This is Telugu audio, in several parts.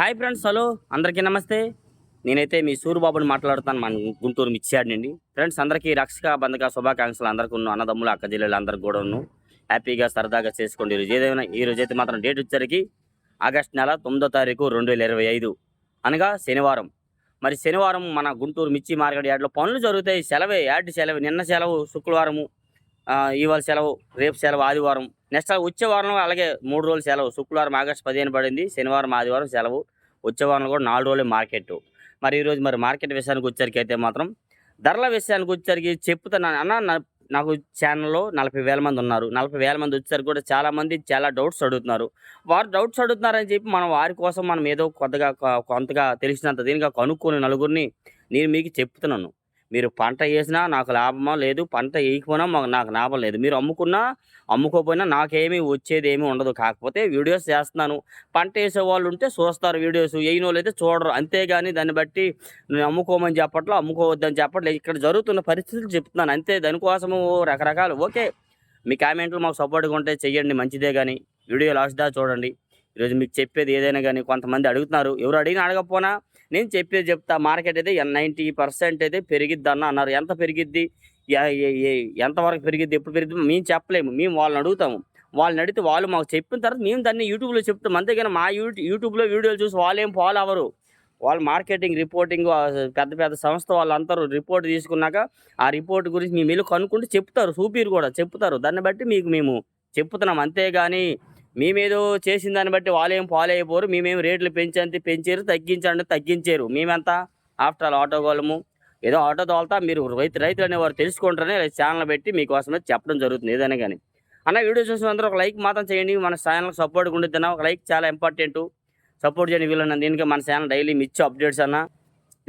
Hi friends hello. అందరికీ నమస్తే. నేనైతే మీ సూరిబాబుని మాట్లాడుతాను మన గుంటూరు మిర్చియాడ్ నుండి ఫ్రెండ్స్ అందరికీ రక్షక బంధక శుభాకాంక్షలు అందరికీ ఉన్న అన్నదమ్ములు అక్క జిల్లాలు అందరికి కూడా ఉన్నాను హ్యాపీగా సరదాగా చేసుకోండి. ఈరోజు ఏదైనా ఈ అయితే మాత్రం డేట్ వచ్చరికి ఆగస్ట్ నెల తొమ్మిదో తారీఖు రెండు వేల ఇరవై ఐదు. అనగా శనివారం. మరి శనివారం మన గుంటూరు మిర్చి మార్కెట్ యార్డ్లో పనులు జరుగుతాయి. సెలవే యాడ్ సెలవు నిన్న సెలవు శుక్రవారము ఇవాళ సెలవు రేపు సెలవు ఆదివారం. నెక్స్ట్ వచ్చే వారం అలాగే మూడు రోజులు సెలవు. శుక్రవారం ఆగస్టు పదిహేను పడింది. శనివారం ఆదివారం సెలవు. వచ్చే వారం కూడా నాలుగు రోజులు మార్కెట్ మరి ఈరోజు మరి మార్కెట్ విషయానికి వచ్చేసరికి అయితే మాత్రం ధరల విషయానికి వచ్చేసరికి చెప్తున్నాను అన్న నా- నాకు ఛానల్లో నలభై వేల మంది ఉన్నారు. నలభై వేల మంది వచ్చేసరికి కూడా చాలామంది చాలా డౌట్స్ అడుగుతున్నారు. వారు డౌట్స్ అడుగుతున్నారని చెప్పి మనం వారి కోసం మనం ఏదో కొత్తగా కొంతగా తెలిసినంత దీనిగా కనుక్కొని నలుగురిని నేను మీకు చెప్తున్నాను. మీరు పంట వేసినా నాకు లాభమా లేదు పంట వేయకపోయినా మాకు నాకు లాభం లేదు. మీరు అమ్ముకున్నా అమ్ముకోపోయినా నాకేమీ వచ్చేది ఏమీ ఉండదు. కాకపోతే వీడియోస్ చేస్తున్నాను. పంట వేసే వాళ్ళు ఉంటే చూస్తారు వీడియోస్. వేయని వాళ్ళు అయితే చూడరు. అంతేగాని దాన్ని బట్టి నేను అమ్ముకోమని చెప్పట్లో అమ్ముకోవద్దని చెప్పట్లేదు ఇక్కడ జరుగుతున్న పరిస్థితులు చెప్తున్నాను. అంతే. దానికోసము రకరకాలు. ఓకే. మీ కామెంట్లు మాకు సపోర్ట్గా ఉంటే చెయ్యండి. మంచిదే కానీ వీడియో లాస్ట్ దా చూడండి. ఈరోజు మీకు చెప్పేది ఏదైనా కానీ కొంతమంది అడుగుతున్నారు. ఎవరు అడిగినా అడగకపోనా నేను చెప్పేది చెప్తా మార్కెట్ అయితే నైంటీ పర్సెంట్ అయితే పెరిగిద్ది అన్న అన్నారు. ఎంత పెరిగిద్ది? ఎంతవరకు పెరిగిద్ది? ఎప్పుడు పెరిగిద్ది? మేము చెప్పలేము. మేము వాళ్ళని అడుగుతాము. వాళ్ళని అడిగితే వాళ్ళు మాకు చెప్పిన తర్వాత మేము దాన్ని యూట్యూబ్లో చెప్తాం. అంతేగాని మా యూట్యూబ్ యూట్యూబ్లో వీడియోలు చూసి వాళ్ళు ఏం ఫాలో అవ్వరు. వాళ్ళు మార్కెటింగ్ రిపోర్టింగ్ పెద్ద పెద్ద సంస్థ వాళ్ళందరూ రిపోర్ట్ తీసుకున్నాక ఆ రిపోర్ట్ గురించి మేము వెళ్ళి కనుక్కుంటే చెప్తారు. సూపీరు కూడా చెప్తారు. దాన్ని బట్టి మీకు మేము చెప్తున్నాం. అంతేగాని మేమేదో చేసిన దాన్ని బట్టి వాళ్ళు ఏం ఫాలో అయిపోరు మేమేం రేట్లు పెంచంతే పెంచారు తగ్గించండి తగ్గించారు. మేమంతా? ఆఫ్టర్ ఆల్ ఆటో గోళము ఏదో ఆటో తోలుతా మీరు రైతు రైతులు అనేవారు తెలుసుకుంటారని ఛానల్ పెట్టి మీకోసమే చెప్పడం జరుగుతుంది ఏదైనా కానీ. అన్న వీడియో చూసిన అందరూ ఒక లైక్ మాత్రం చేయండి. మన ఛానల్ సపోర్ట్ ఉండిద్దన్న ఒక లైక్ చాలా ఇంపార్టెంట్. సపోర్ట్ చేయని వీళ్ళన్న దీనికి మన ఛానల్ డైలీ మిర్చి అప్డేట్స్ అన్న.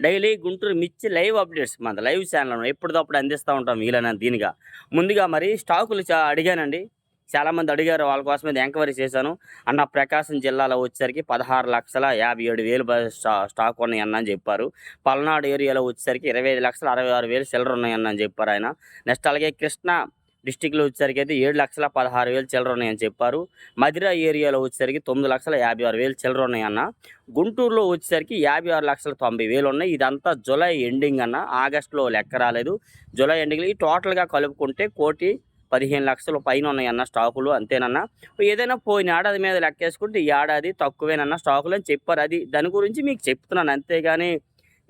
డైలీ గుంటూరు మిర్చి లైవ్ అప్డేట్స్ మన లైవ్ ఛానల్ ఎప్పటికప్పుడు అందిస్తూ ఉంటాం వీళ్ళన దీనిగా. ముందుగా మరి స్టాకులు చా అడిగానండి. చాలామంది అడిగారు వాళ్ళ కోసం మీద ఎంక్వైరీ చేశాను. అన్న ప్రకాశం జిల్లాలో వచ్చేసరికి పదహారు లక్షల యాభై ఏడు వేలు స్టా స్టాక్ ఉన్నాయన్న అని చెప్పారు. పల్నాడు ఏరియాలో వచ్చేసరికి ఇరవై ఐదు లక్షల అరవై ఆరు వేలు చిల్లర ఉన్నాయన్న అని చెప్పారు ఆయన. నెక్స్ట్ అలాగే కృష్ణా డిస్టిక్లో వచ్చేసరికి అయితే ఏడు లక్షల పదహారు వేలు చిల్లర ఉన్నాయని చెప్పారు. మధిర ఏరియాలో వచ్చేసరికి తొమ్మిది లక్షల యాభై ఆరు వేలు చిల్లర ఉన్నాయన్న. గుంటూరులో వచ్చేసరికి యాభై ఆరు లక్షల తొంభై వేలు ఉన్నాయి. ఇదంతా జూలై ఎండింగ్ అన్న. ఆగస్టులో లెక్క రాలేదు. జూలై ఎండింగ్ ఈ టోటల్గా కలుపుకుంటే కోటి పదిహేను లక్షల పైన ఉన్నాయన్న స్టాకులు అంతేనన్నా. ఏదైనా పోయిన ఏడాది మీద లెక్కేసుకుంటే ఈ ఏడాది తక్కువేనన్న స్టాకులు అని చెప్పారు. అది దాని గురించి మీకు చెప్తున్నాను. అంతేగాని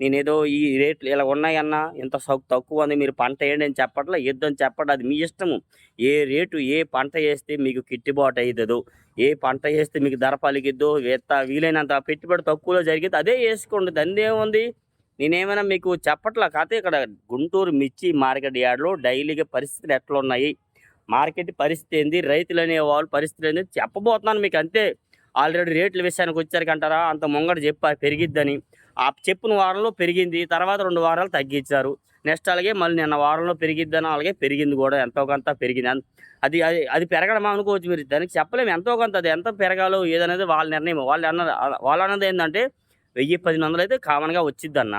నేనేదో ఈ రేట్లు ఇలా ఉన్నాయన్న ఇంత సౌ- తక్కువ ఉంది మీరు పంట వేయండి అని చెప్పట్లా యుద్ధం చెప్పడం అది మీ ఇష్టము. ఏ రేటు ఏ పంట వేస్తే మీకు గిట్టుబాటు అవుతుందో ఏ పంట వేస్తే మీకు ధర పలిగిద్దో ఎంత వీలైనంత పెట్టుబడి తక్కువలో జరిగితే అదే వేసుకోండి. దాన్ని ఏముంది నేనేమైనా మీకు చెప్పట్లా కాకపోతే ఇక్కడ గుంటూరు మిర్చి మార్కెట్ యార్డ్లో డైలీగా పరిస్థితులు ఎట్లా ఉన్నాయి మార్కెట్ పరిస్థితి ఏంది? రైతులు అనే వాళ్ళ పరిస్థితి ఏంది? చెప్పబోతున్నాను మీకు అంతే. ఆల్రెడీ రేట్ల విషయానికి వచ్చారు అంటారా అంత ముంగట చెప్పారు పెరిగిద్దని. ఆ చెప్పిన వారంలో పెరిగింది తర్వాత రెండు వారాలు తగ్గించారు. నెక్స్ట్ అలాగే మళ్ళీ నిన్న వారంలో పెరిగిద్దని అలాగే పెరిగింది కూడా. ఎంతో కొంత పెరిగింది. అది అది అది పెరగడం అనుకోవచ్చు మీరు. దానికి చెప్పలేము ఎంతో కొంత అది ఎంత పెరగాలో ఏదనేది వాళ్ళ నిర్ణయం. వాళ్ళు అన్న వాళ్ళు అన్నది ఏంటంటే వెయ్యి పదిహేను వందలు అయితే కామన్గా వచ్చిద్దన్న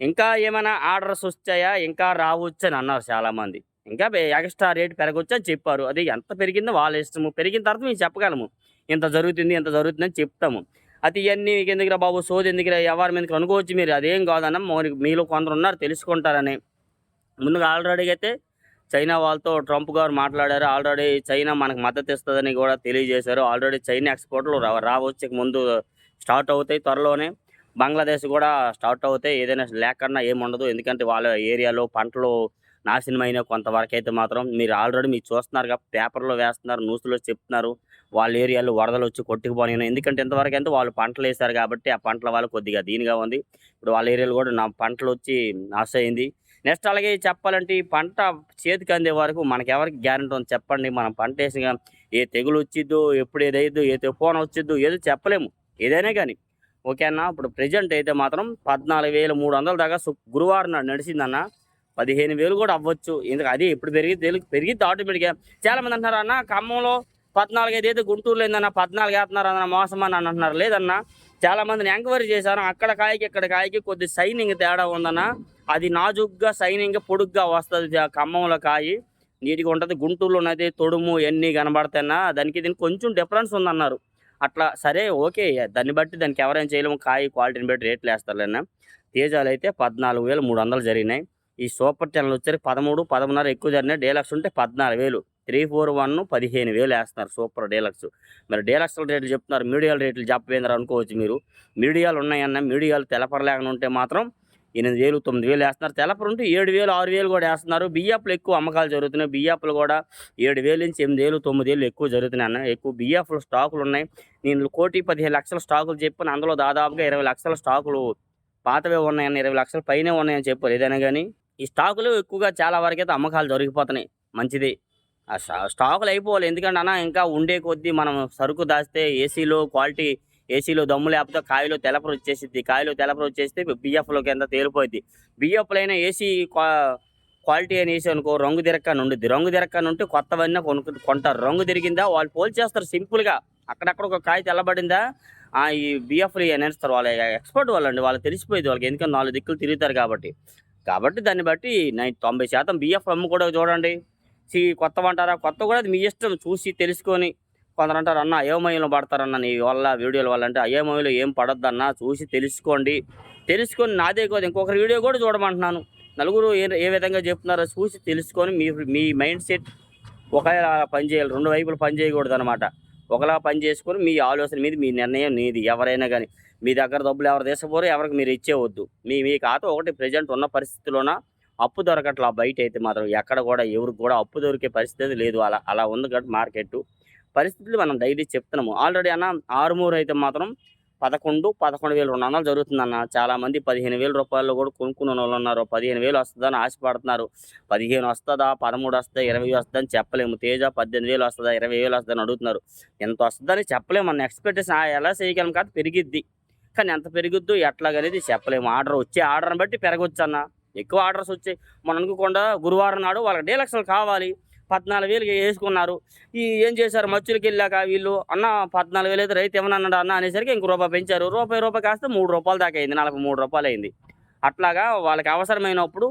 ఇంకా ఏమైనా ఆర్డర్స్ వచ్చాయా? ఇంకా రావచ్చు అని అన్నారు చాలామంది. ఇంకా ఎక్స్ట్రా రేట్ పెరగొచ్చు అని చెప్పారు. అది ఎంత పెరిగిందో వాళ్ళ ఇష్టము. పెరిగిన తర్వాత మేము చెప్పగలము. ఇంత జరుగుతుంది ఇంత జరుగుతుంది అని చెప్తాము. అది ఇవన్నీ మీకు ఎందుకురా బాబు? సోది ఎందుకురా? ఎవరి మీదకి అనుకోవచ్చు మీరు. అదేం కాదన్న మరి మీలో కొందరు ఉన్నారు తెలుసుకుంటారని. ముందుగా ఆల్రెడీ అయితే చైనా వాళ్ళతో ట్రంప్ గారు మాట్లాడారు. ఆల్రెడీ చైనా మనకు మద్దతు ఇస్తుందని కూడా తెలియజేశారు. ఆల్రెడీ చైనా ఎక్స్పోర్ట్లు రా రావచ్చు. ముందు స్టార్ట్ అవుతాయి త్వరలోనే. బంగ్లాదేశ్ కూడా స్టార్ట్ అవుతాయి. ఏదైనా లేకన్నా ఏముండదు. ఎందుకంటే వాళ్ళ ఏరియాలో పంటలు నాశనమైన కొంతవరకు అయితే మాత్రం మీరు ఆల్రెడీ మీరు చూస్తున్నారు కాబట్టి పేపర్లో వేస్తున్నారు న్యూస్లో చెప్తున్నారు. వాళ్ళ ఏరియాలో వరదలు వచ్చి కొట్టుకుపోయినాయి. ఎందుకంటే ఇంతవరకు అయితే వాళ్ళు పంటలు వేశారు కాబట్టి ఆ పంటల వాళ్ళు కొద్దిగా దీనిగా ఉంది. ఇప్పుడు వాళ్ళ ఏరియాలో కూడా నా పంటలు వచ్చి నాశ అయింది. నెక్స్ట్ అలాగే చెప్పాలంటే ఈ పంట చేతికి అందే వరకు మనకి ఎవరికి గ్యారెంటీ ఉంది చెప్పండి. మనం పంట వేసిన ఏ తెగులు వచ్చిద్దో ఎప్పుడు ఏదైద్దో ఏ తుఫాన్ వచ్చిద్దో ఏదో చెప్పలేము. ఏదైనా కానీ. ఓకేనా? ఇప్పుడు ప్రజెంట్ అయితే మాత్రం పద్నాలుగు వేల మూడు వందల దాకా గురువారం నాడు నడిచిందన్న. పదిహేను వేలు కూడా అవ్వచ్చు. ఎందుకు? అది ఎప్పుడు పెరిగి తెలుగు పెరిగిద్ది ఆటోమేటిక్గా చాలామంది అంటున్నారు అన్న ఖమ్మంలో పద్నాలుగు ఐదు అయితే గుంటూరులో ఏందన్న పద్నాలుగు వేస్తున్నారు అన్న మోసం అని అంటున్నారు. లేదన్న చాలామందిని ఎంక్వైరీ చేశాను. అక్కడ కాయకి ఇక్కడ కాయకి కొద్ది సైనింగ్ తేడా ఉందన్న అది నాజుగ్గా సైనింగ్ పొడుగ్గా వస్తుంది ఖమ్మంలో కాయి. నీట్గా ఉంటుంది. గుంటూరులో ఉన్నది తొడుము ఎన్ని కనబడతాయన్నా దానికి దీనికి కొంచెం డిఫరెన్స్ ఉందన్నారు. అట్లా సరే ఓకే దాన్ని బట్టి దానికి ఎవరైనా చేయలేము. కాయ క్వాలిటీని బట్టి రేట్లు వేస్తారులేనా తేజాలు అయితే పద్నాలుగు వేలు మూడు వందలు జరిగినాయి. ఈ సూపర్ టెన్లు వచ్చేసరికి పదమూడు పదమూడున్నర ఎక్కువ జరిగినాయి. డీలక్స్ ఉంటే పద్నాలుగు వేలు. త్రీ ఫోర్ వన్ పదిహేను వేలు వేస్తున్నారు సూపర్ డీలక్స్. మరి డీలక్స్ రేట్లు చెప్తున్నారు. మీడియాల రేట్లు చెప్పవేంద్ర అనుకోవచ్చు మీరు. మీడియాలు ఉన్నాయన్న మీడియాలు తెలపరలేకుండా ఉంటే మాత్రం ఎనిమిది వేలు తొమ్మిది వేలు వేస్తున్నారు. తెలపరు ఉంటే ఏడు వేలు ఆరు వేలు కూడా వేస్తున్నారు. బియ్యపులు ఎక్కువ అమ్మకాలు జరుగుతున్నాయి. బియ్యపులు కూడా ఏడు వేలు నుంచి ఎనిమిది వేలు తొమ్మిది వేలు ఎక్కువ జరుగుతున్నాయి అన్న. ఎక్కువ బియ్యపులు స్టాకులు ఉన్నాయి. నేను కోటి పదిహేను లక్షల స్టాకులు చెప్పిన అందులో దాదాపుగా ఇరవై లక్షల స్టాకులు పాతవే ఉన్నాయన్న ఇరవై లక్షల పైనే ఉన్నాయని చెప్పారు. ఏదైనా కానీ ఈ స్టాకులు ఎక్కువగా చాలా వరకు అయితే అమ్మకాలు జరిగిపోతున్నాయి. మంచిది. ఆ స్టాకులు అయిపోవాలి. ఎందుకంటే అన్న ఇంకా ఉండే కొద్దీ మనం సరుకు దాస్తే ఏసీలో క్వాలిటీ ఏసీలో దమ్ము లేకపోతే కాయలో తెలపరు వచ్చేసిద్ది. కాయలో తెలపరు వచ్చేస్తే బిఎఫ్లో కింద తేలిపోద్ది బిఎఫ్లో అయినా ఏసీ క్వాలిటీ అని వేసి అనుకో రంగు తిరక్కని ఉండిద్ది. రంగు తిరక్కని ఉంటే కొత్తవన్నీ కొనుక్కు కొంటారు. రంగు తిరిగిందా? వాళ్ళు పోల్చేస్తారు సింపుల్గా. అక్కడక్కడ ఒక కాయ తెల్లబడిందా? ఆ ఈ బిఎఫ్లు అనేస్తారు. వాళ్ళ ఎక్స్పర్ట్ వాళ్ళండి. వాళ్ళు తెలిసిపోయింది వాళ్ళకి. ఎందుకంటే నాలుగు దిక్కులు తిరుగుతారు కాబట్టి. కాబట్టి దాన్ని బట్టి నై తొంభై శాతం బిఎఫ్ అమ్ము కూడా చూడండి. సి కొత్త అంటారా కొత్త కూడా అది మీ ఇష్టం. చూసి తెలుసుకొని కొందరు అంటారు అన్న అయోమయంలో పడతారన్న నీ వల్ల వీడియోల వల్ల అంటే అయోమయంలో ఏం పడద్దన్న చూసి తెలుసుకోండి. తెలుసుకొని నాదే కాదు ఇంకొకరి వీడియో కూడా చూడమంటున్నాను. నలుగురు ఏ ఏ విధంగా చెప్తున్నారో చూసి తెలుసుకొని మీ మీ మైండ్ సెట్ ఒకలా పని చేయాలి రెండు వైపులు పని చేయకూడదు అనమాట ఒకలా పని చేసుకొని మీ ఆలోచన మీద మీ నిర్ణయం నీది ఎవరైనా కానీ మీ దగ్గర డబ్బులు ఎవరు తీసుకోరు ఎవరికి మీరు ఇచ్చేవద్దు మీ మీ ఖాతా ఒకటి ప్రజెంట్ ఉన్న పరిస్థితిలోన అప్పు దొరకట్లా బయట అయితే మాత్రం ఎక్కడ కూడా ఎవరికి కూడా అప్పు దొరికే పరిస్థితి లేదు. అలా అలా ఉంది కాబట్టి మార్కెట్ పరిస్థితులు మనం డైలీ చెప్తున్నాము. ఆల్రెడీ అన్న ఆరుమూరు అయితే మాత్రం పదకొండు పదకొండు వేలు రెండు వందలు జరుగుతుందన్న. చాలామంది పదిహేను వేల రూపాయలు కూడా కొనుక్కున్న వాళ్ళు ఉన్నారు. పదిహేను వేలు వస్తుందని ఆశపడుతున్నారు. పదిహేను వస్తుందా పదమూడు వస్తుందా ఇరవై వస్తుందని చెప్పలేము. తేజ పద్దెనిమిది వేలు వస్తుందా ఇరవై వేలు వస్తుందని అడుగుతున్నారు. ఎంత వస్తుందని చెప్పలేము. మన ఎక్స్పెక్టేషన్ ఎలా చేయగలం కాదు పెరిగిద్ది. కానీ ఎంత పెరుగుద్దు ఎట్లాగనేది చెప్పలేము. ఆర్డర్ వచ్చే ఆర్డర్ని బట్టి పెరగొచ్చు అన్న ఎక్కువ ఆర్డర్స్ వచ్చాయి. మనం అనుకోకుండా గురువారం నాడు వాళ్ళకి డీలక్స్లు కావాలి. పద్నాలుగు వేలు వేసుకున్నారు. ఈ ఏం చేశారు? మచ్చులకి వెళ్ళాక వీళ్ళు అన్న పద్నాలుగు వేలు అయితే రైతు ఏమన్నాడు అన్న? అనేసరికి ఇంకో రూపాయి పెంచారు. రూపాయి రూపాయి కాస్తే మూడు రూపాయలు దాకా అయింది. నలభై మూడు రూపాయలు అయింది. అట్లాగా వాళ్ళకి అవసరమైనప్పుడు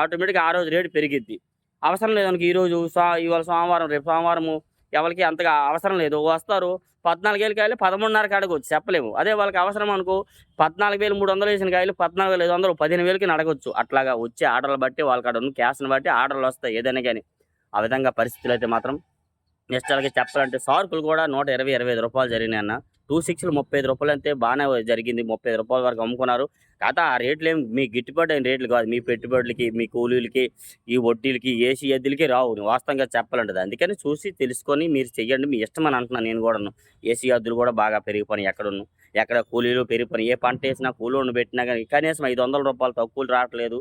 ఆటోమేటిక్గా ఆ రోజు రేటు పెరిగిద్ది. అవసరం లేదు మనకి ఈరోజు సో ఇవాళ సోమవారం రేపు సోమవారము ఎవరికి అంతగా అవసరం లేదు. వస్తారు. పద్నాలుగు వేలు కాయలు పదమూడున్నర అడగవచ్చు చెప్పలేము. అదే వాళ్ళకి అవసరం అనుకో పద్నాలుగు వేలు మూడు వందలు వేసిన కాయలు పద్నాలుగు వేల ఐదు వందలు పదిహేను వేలకి అడగవచ్చు అట్లాగా వచ్చే ఆర్డర్లు బట్టి వాళ్ళకి అక్కడ ఉన్న క్యాష్ని బట్టి ఆర్డర్లు వస్తాయి ఏదైనా కానీ. ఆ విధంగా పరిస్థితులు అయితే మాత్రం నెక్స్ట్ అలాగే చెప్పాలంటే సార్కులు కూడా నూట ఇరవై ఇరవై ఐదు రూపాయలు జరిగినాయి అన్న. టూ సిక్స్లు ముప్పై ఐదు రూపాయలు అంతే బాగానే జరిగింది. ముప్పై ఐదు రూపాయల వరకు అమ్ముకున్నారు. కాకపోతే ఆ రేట్లు ఏం మీ గిట్టుబాటు అయిన రేట్లు కాదు. మీ పెట్టుబడులకి మీ కూలీలకి ఈ వడ్డీలకి ఏసీ ఎద్దులకి రావు. వాస్తవంగా చెప్పాలంటే అందుకని చూసి తెలుసుకొని మీరు చెయ్యండి. మీ ఇష్టం అని అంటున్నాను నేను కూడాను. ఏసీ ఎద్దులు కూడా బాగా పెరిగిపోయినాయి ఎక్కడున్న. ఎక్కడ కూలీలు పెరిగిపోయినాయి. ఏ పంట వేసినా కూలీలను పెట్టినా కానీ కనీసం ఐదు వందల రూపాయలు తక్కువలు రావట్లేదు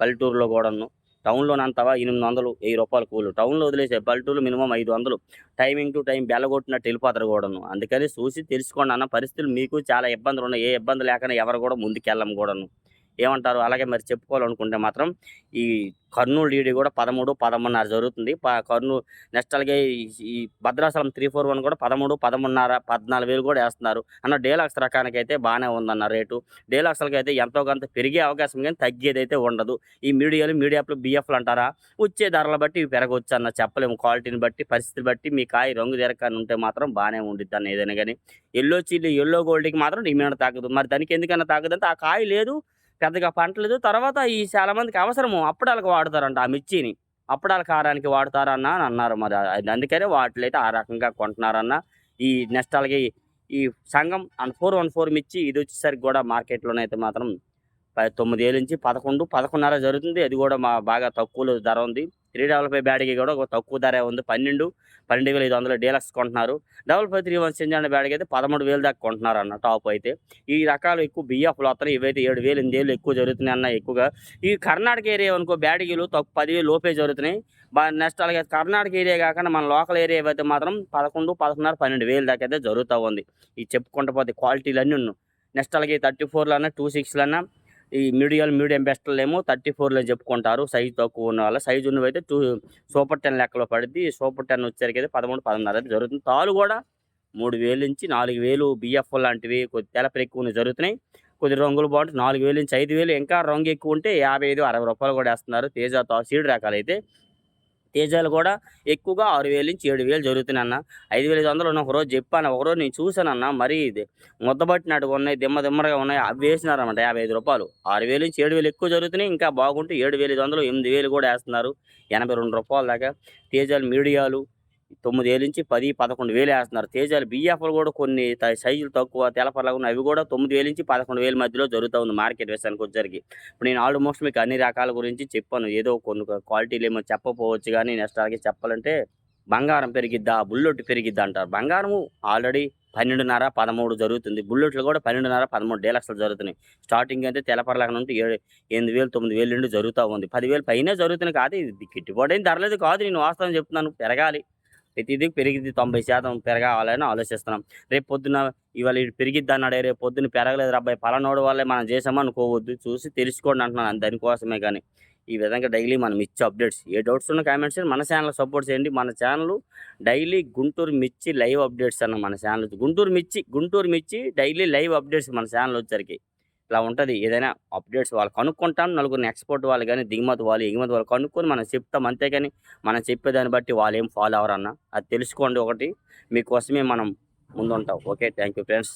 పల్లెటూరులో కూడాను. టౌన్లో అంతవా ఎనిమిది వందలు వెయ్యి రూపాయలు కూలు. టౌన్లో వదిలేసే పల్లెటూరు మినిమం ఐదు వందలు. టైమింగ్ టు టైం బెల్లగొట్టినట్టు వెళ్ళిపోతారు కూడాను. అందుకని చూసి తెలుసుకోండి అన్న పరిస్థితులు మీకు చాలా ఇబ్బందులు ఉన్నాయి. ఏ ఇబ్బంది లేకుండా ఎవరు కూడా ముందుకెళ్ళం కూడాను. ఏమంటారు? అలాగే మరి చెప్పుకోవాలనుకుంటే మాత్రం ఈ కర్నూలు డీడీ కూడా పదమూడు పదమూడున్నర జరుగుతుంది. కర్నూలు నెక్స్ట్ అలాగే ఈ- భద్రాచలం త్రీ ఫోర్ వన్ కూడా పదమూడు పదమూడున్నర పద్నాలుగు వేలు కూడా వేస్తున్నారు. అన్న డేలాక్స్ రకానికి అయితే బాగానే ఉందన్న రేటు. డేలాక్స్లకి అయితే ఎంతో కొంత పెరిగే అవకాశం కానీ తగ్గేది అయితే ఉండదు. ఈ మీడియాలు మీడియాలో బిఎఫ్లు అంటారా? వచ్చే ధరల బట్టి ఇవి పెరగవచ్చు అన్న చెప్పలేము. క్వాలిటీని బట్టి పరిస్థితిని బట్టి మీ కాయ రంగు తిరగని ఉంటే మాత్రం బాగానే ఉండిద్ది అన్న ఏదైనా కానీ. ఎల్లో చిల్లి ఎల్లో గోల్డ్కి మాత్రం డిమాండ్ తగ్గదు. మరి దానికి ఎందుకన్నా తగ్గదంటే ఆ కాయ లేదు. పెద్దగా పంట లేదు తర్వాత ఈ చాలా మందికి అవసరము. అప్పడాలకు వాడతారంట ఆ మిర్చిని. అప్పడాల కారానికి వాడతారన్న అని అన్నారు మరి. అది అందుకనే వాటిలో అయితే ఆ రకంగా కొంటున్నారన్న. ఈ నెక్స్ట్ అలాగే ఈ సంఘం అండ్ ఫోర్ వన్ ఫోర్ మిర్చి ఇది వచ్చేసరికి కూడా మార్కెట్లోనైతే మాత్రం తొమ్మిదేళ్ళ తొమ్మిది నుంచి పదకొండు పదకొండున్నర జరుగుతుంది. అది కూడా మా బాగా తక్కువలో ధర ఉంది. త్రీ డబల్ ఫైవ్ బ్యాడ్కి కూడా ఒక తక్కువ ధర ఉంది. పన్నెండు పన్నెండు వేల ఐదు వందలు డీలక్స్ కొంటున్నారు. డబల్ ఫైవ్ త్రీ వన్ సింజాన్ బ్యాడ్కి అయితే పదమూడు వేలు దాకా కొంటున్నారు అన్న టాప్ అయితే. ఈ రకాలు ఎక్కువ బియ్యపులు వస్తున్నాయి. ఇవైతే ఏడు వేలు ఎనిమిది వేలు ఎక్కువ జరుగుతున్నాయి అన్న ఎక్కువగా. ఈ కర్ణాటక ఏరియా అనుకో బ్యాడిగీలు తక్కువ పదివేలు లోపే జరుగుతున్నాయి. నెక్స్ట్ అలాగే కర్ణాటక ఏరియా కాకుండా మన లోకల్ ఏరియా అయితే మాత్రం పదకొండు పదకొండున్నర పన్నెండు వేలు దాకా అయితే జరుగుతూ ఉంది. ఈ చెప్పుకుంటూ పోతే క్వాలిటీలు అన్నీ ఉన్నాయి. నెక్స్ట్ అలాగే థర్టీ ఫోర్లో అన్న టూ సిక్స్లో ఈ మీడియం మీడియం బెస్టర్లు ఏమో థర్టీ ఫోర్లో చెప్పుకుంటారు. సైజ్ తక్కువ ఉన్న వాళ్ళ సైజు ఉన్నవైతే అయితే టూ సూపర్ టెన్ లెక్కలో పడింది సూపర్ టెన్ వచ్చేసరికి అయితే పదమూడు పదమూడున్నర అయితే జరుగుతుంది. తాలు కూడా మూడు వేలు నుంచి నాలుగు వేలు బిఎఫ్ లాంటివి కొద్ది తెలపలు ఎక్కువ జరుగుతున్నాయి. కొద్ది రంగులు బాగుంటాయి. నాలుగు వేలు నుంచి ఐదు వేలు ఇంకా రంగు ఎక్కువ ఉంటే యాభై ఐదు అరవై రూపాయలు కూడా వేస్తున్నారు. తేజ తా సీడ్ రకాలు అయితే తేజాలు కూడా ఎక్కువగా ఆరు వేలు నుంచి ఏడు వేలు జరుగుతున్నాయి అన్న ఐదు వేల ఐదు వందలు ఉన్న ఒకరోజు చెప్పాను. ఒకరోజు నేను చూశానన్న. మరీ ఇది ముద్దబట్టినట్టుగా ఉన్నాయి దిమ్మ దిమ్మరగా ఉన్నాయి. అవి వేసినారన్నమాట యాభై ఐదు రూపాయలు. ఆరు వేలు నుంచి ఏడు వేలు ఎక్కువ జరుగుతున్నాయి. ఇంకా బాగుంటే ఏడు వేల ఐదు వందలు ఎనిమిది వేలు కూడా వేస్తున్నారు. ఎనభై రెండు రూపాయల దాకా తేజాలు మీడియాలు తొమ్మిది వేలు నుంచి పది పదకొండు వేలు వేస్తున్నారు. తేజాలు బిఎఫ్లు కూడా కొన్ని త- సైజులు తక్కువ తెలపరలాగా ఉన్నాయి అవి కూడా తొమ్మిది వేలు నుంచి పదకొండు వేల మధ్యలో జరుగుతూ ఉంది మార్కెట్ విషయానికి వచ్చరికి ఇప్పుడు నేను ఆల్మోస్ట్ మీకు అన్ని రకాల గురించి చెప్పాను. ఏదో కొన్ని క్వాలిటీలు ఏమో చెప్పకపోవచ్చు కానీ నెక్స్ట్ అలాగే చెప్పాలంటే బంగారం పెరిగిద్దా బుల్లెట్ పెరిగిద్దా అంటారు. బంగారము ఆల్రెడీ పన్నెండున్నర పదమూడు జరుగుతుంది. బుల్లెట్లు కూడా పన్నెండున్నర పదమూడు డేలక్స్లు జరుగుతున్నాయి. స్టార్టింగ్ అయితే తెలపరలాగా ఉంటే ఏడు ఎనిమిది వేలు తొమ్మిది వేలు నుండి జరుగుతూ ఉంది. పదివేలు పైనే జరుగుతున్నాయి కాదు. ఇది గిట్టుబాటు ఏం ధరలేదు కాదు. నేను వాస్తవం చెప్తున్నాను. పెరగాలి. ప్రతిదీ పెరిగింది తొంభై శాతం పెరగాలని ఆలోచిస్తున్నాం. రేపు పొద్దున ఇవాళ పెరిగిద్ది అన్నాడే రేపు పొద్దున పెరగలేదు అబ్బాయి పలానోడు వల్లే మనం చేసామనుకోవద్దు చూసి తెలుసుకోండి అంటున్నాను దానికోసమే కానీ. ఈ విధంగా డైలీ మనం ఇచ్చే అప్డేట్స్ ఏ డౌట్స్ ఉన్న కామెంట్స్ మన ఛానల్ సపోర్ట్ చేయండి. మన ఛానల్ డైలీ గుంటూరు మిర్చి లైవ్ అప్డేట్స్ అన్న మన ఛానల్ గుంటూరు మిర్చి గుంటూరు మిర్చి డైలీ లైవ్ అప్డేట్స్ మన ఛానల్ వచ్చరికి ఇలా ఉంటుంది. ఏదైనా అప్డేట్స్ వాళ్ళు కనుక్కుంటాం నలుగురిని ఎక్స్పోర్ట్ వాళ్ళు కానీ దిగుమతి వాళ్ళు ఎగుమతి వాళ్ళు కనుక్కొని మనం చెప్తాం. అంతేగాని మనం చెప్పేదాన్ని బట్టి వాళ్ళు ఏం ఫాలో అవ్వరన్న అది తెలుసుకోండి ఒకటి. మీకోసమే మనం ముందుంటాం. Okay thank you friends.